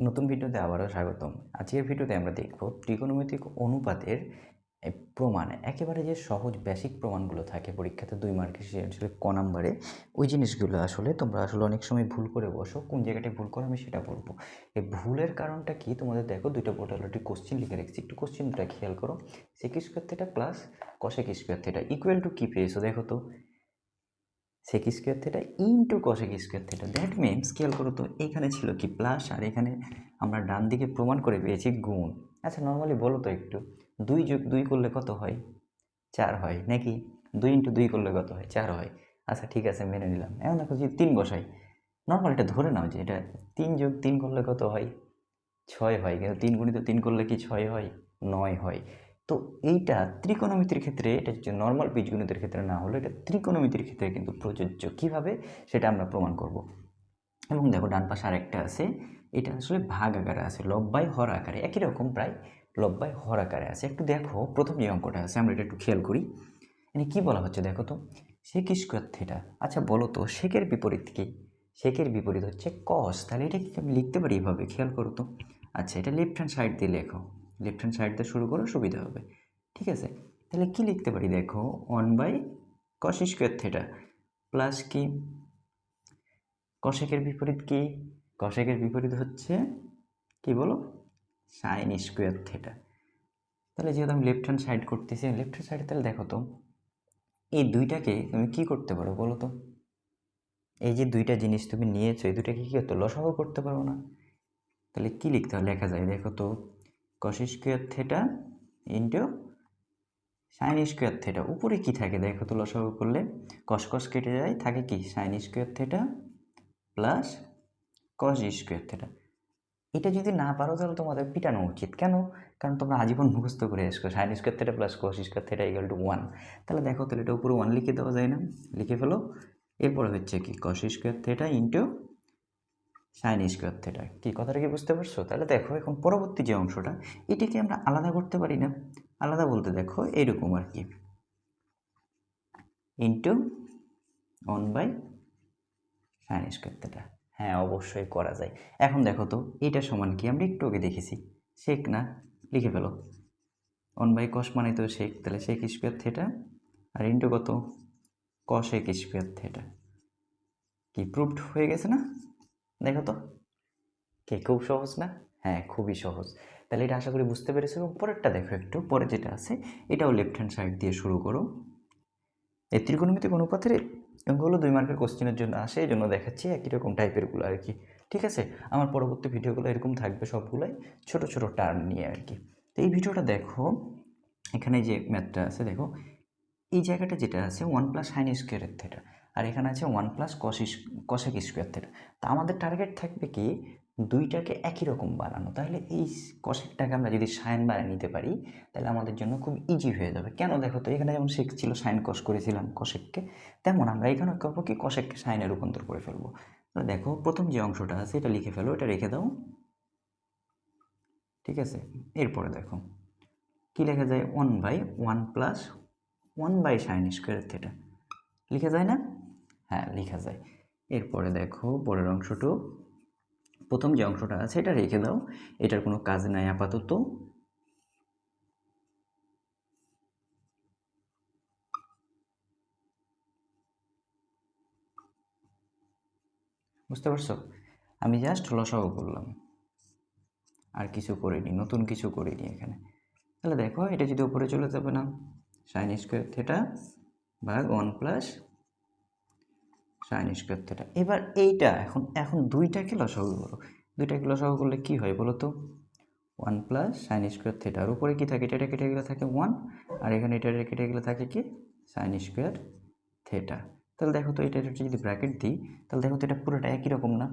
নতুন ভিডিওতে আবারও স্বাগতম। আজকের ভিডিওতে আমরা দেখব ত্রিকোণমিতিক অনুপাতের প্রমাণ। একেবারে যে সহজ বেসিক প্রমাণগুলো থাকে, পরীক্ষাতে দুই মার্কের সৃজনশীলে ক নাম্বারে ওই জিনিসগুলো আসলে তোমরা আসলে অনেক সময় ভুল করে বসো। কোন জায়গাটায় ভুল করো আমি সেটা বলব। এই ভুলের কারণটা কি? তোমাদের দেখো দুইটা বোর্ড অলরেডি কোশ্চেন লিখে রেখেছি। একটু কোশ্চেনটা খেয়াল করো। Sec square theta plus cosec square theta equal to কী পেয়েছ দেখো তো? Sec square theta into cosec square theta that means খেয়াল করো তো, এখানে ছিল কি প্লাস আর এখানে আমরা ডান দিকে প্রমাণ করে পেয়েছি গুণ। আচ্ছা নর্মালি বলো তো একটু, দুই যোগ দুই করলে কত হয়? চার হয়। নাকি? দুই ইন্টু দুই করলে কত হয়? চার হয়। আচ্ছা ঠিক আছে, মেনে নিলাম। এখন দেখো যদি তিন বসাই নর্মাল এটা ধরে নাও যে এটা তিন যোগ তিন করলে কত হয়? ছয় হয়। কিন্তু তিন গুণিত তিন করলে কি ছয় হয়? নয় হয়। তো এইটা ত্রিকোণমিতির ক্ষেত্রে, এটা হচ্ছে নর্মাল বীজগণিতের ক্ষেত্রে না হলে এটা ত্রিকোণমিতির ক্ষেত্রে কিন্তু প্রযোজ্য। কীভাবে? সেটা আমরা প্রমাণ করব। এবং দেখো, ডান পাশে আরেকটা আছে। এটা আসলে ভাগ আকারে আছে লব্বাই হর আকারে। একই রকম প্রায় লব্বাই হর আকারে আছে। একটু দেখো, প্রথম যে অঙ্কটা আছে, আমরা এটা একটু খেয়াল করি। মানে কী বলা হচ্ছে দেখো তো? সেক স্কোয়ার থেটা আচ্ছা বলো তো শেকের বিপরীত কি? শেকের বিপরীত হচ্ছে কস তাহলে এটা কি আমি লিখতে পারি এভাবে খেয়াল করো তো। আচ্ছা এটা লেফট হ্যান্ড সাইড দিয়ে লেখো। লেফট হ্যান্ড সাইড দিয়ে শুরু করো, সুবিধা হবে। ঠিক আছে? তাহলে কি লিখতে পারি? দেখো one by cos square theta plus কি? কশেকের বিপরীত কি? কশেকের বিপরীত হচ্ছে কি বলো? সাইন স্কোয়ার থেটা তাহলে যেহেতু আমি লেফট হ্যান্ড সাইড করতেছি লেফট হ্যান্ড সাইডে তাহলে দেখো তো, এই দুইটাকে তুমি কি করতে পারো বলো তো? এই যে দুইটা জিনিস তুমি নিয়েছো, এই দুইটাকে কী করতে, লসাগু করতে পারো না? তাহলে কি লিখতে হয় লেখা যায়, দেখো তো। Cos square theta into sine square theta উপরে কি থাকে? দেখো তো লসাগু করলে কস কস কেটে যায়, থাকে কি? Sine square theta plus cos square theta এটা যদি না পারো, তাহলে তোমাদের পিটানো উচিত। কেন? কারণ তোমরা আজীবন মুখস্থ করে এসছো sine square theta plus cos square theta equal to one তাহলে দেখো, তাহলে এটা উপরে ওয়ান লিখে দেওয়া যায় না। লিখে ফেলো। এরপরে হচ্ছে কি? Cos square theta into sine square theta কি কথাটা কি বুঝতে পারছ? তাহলে দেখো, এখন পরবর্তী যে অংশটা, এটাকে আমরা আলাদা করতে পারি না। আলাদা বলতে দেখো, এরকম আর কি। Into one by sine square theta হ্যাঁ অবশ্যই করা যায়। এখন দেখো তো, এটা সমান কি? আমরা একটু আগে দেখেছি। শেক না? লিখে ফেলো। ওয়ান বাই কস মানে তো শেক তাহলে শেক স্কোয়ার থেটা আর ইন্টু কত? কশেক স্কোয়ার থেটা কি প্রুভড হয়ে গেছে না? দেখো তো। কে, খুব সহজ না? হ্যাঁ খুবই সহজ। তাহলে এটা আশা করি বুঝতে পেরেছ। এবং পরেরটা দেখো একটু, পরে যেটা আছে, এটাও লেফট হ্যান্ড সাইড দিয়ে শুরু করো। এই ত্রিকোণমিতিক অনুপাতের এগুলো দুই মার্কের কোশ্চেনের জন্য আসে এই জন্য দেখাচ্ছি একই রকম টাইপেরগুলো আর কি ঠিক আছে? আমার পরবর্তী ভিডিওগুলো এরকম থাকবে সবগুলোই, ছোট ছোট টার্ম নিয়ে আর কি তো এই ভিডিওটা দেখো, এখানে যে ম্যাথটা আছে, দেখো, এই জায়গাটা যেটা আছে ওয়ান প্লাস সাইন স্কোয়ারের থেটা আর এখানে আছে one plus cos cosec square theta তা আমাদের টার্গেট থাকবে কি? দুইটাকে একই রকম বানানো তাহলে এই কশেকটাকে আমরা যদি সাইন বানিয়ে নিতে পারি, তাহলে আমাদের জন্য খুব ইজি হয়ে যাবে। কেন দেখো তো, এখানে যেমন শেখ ছিল সাইন কস করেছিলাম কশেককে তেমন আমরা এখানে করব কি? কশেককে সাইনে রূপান্তর করে ফেলব। দেখো, প্রথম যে অংশটা আছে, এটা লিখে ফেলো, এটা রেখে দাও। ঠিক আছে? এরপরে দেখো, কি লেখা যায়? One by one plus one by sine square theta লিখা যায় না? হ্যাঁ লেখা যায়। এরপরে দেখো পরের অংশটু। প্রথম যে অংশটা আছে, এটা রেখে দাও। এটার কোনো কাজ নাই আপাতত। বুঝতে পারছ? আমি জাস্ট লসাগু করলাম। আর কিছু করিনি, নতুন কিছু করিনি এখানে। তাহলে দেখো, এটা যদি উপরে চলে যাবে না সাইন স্কোয়ার থেটা ভাগ one plus sine square theta এবার এইটা এখন এখন দুইটাকে লসাগু করো দুইটাকে লসাগু করলে কী হয় বলো তো? One plus sine square theta আর উপরে কী থাকে? এটা কেটে গেলে থাকে ওয়ান আর এখানে এটা কেটে গেলে থাকে কি? সাইন স্কোয়ার থেটা তাহলে দেখো তো এটা যদি ব্র্যাকেট দিই, তাহলে দেখো তো এটা পুরোটা একই রকম না?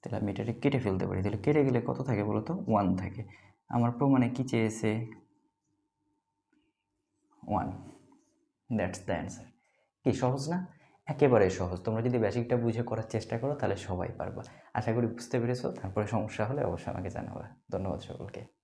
তাহলে আমি এটাকে কেটে ফেলতে পারি। তাহলে কেটে গেলে কত থাকে বলো তো? ওয়ান থাকে। আমার প্রমাণে কী চেয়েছে? ওয়ান দ্যাটস দ্য অ্যান্সার কি, সহজ না? একেবারে সহজ। তোমরা যদি বেসিকটা বুঝে করার চেষ্টা করো, তাহলে সবাই পারবা। আশা করি বুঝতে পেরেছ। তারপরে সমস্যা হলে অবশ্যই আমাকে জানাবা। ধন্যবাদ সকলকে।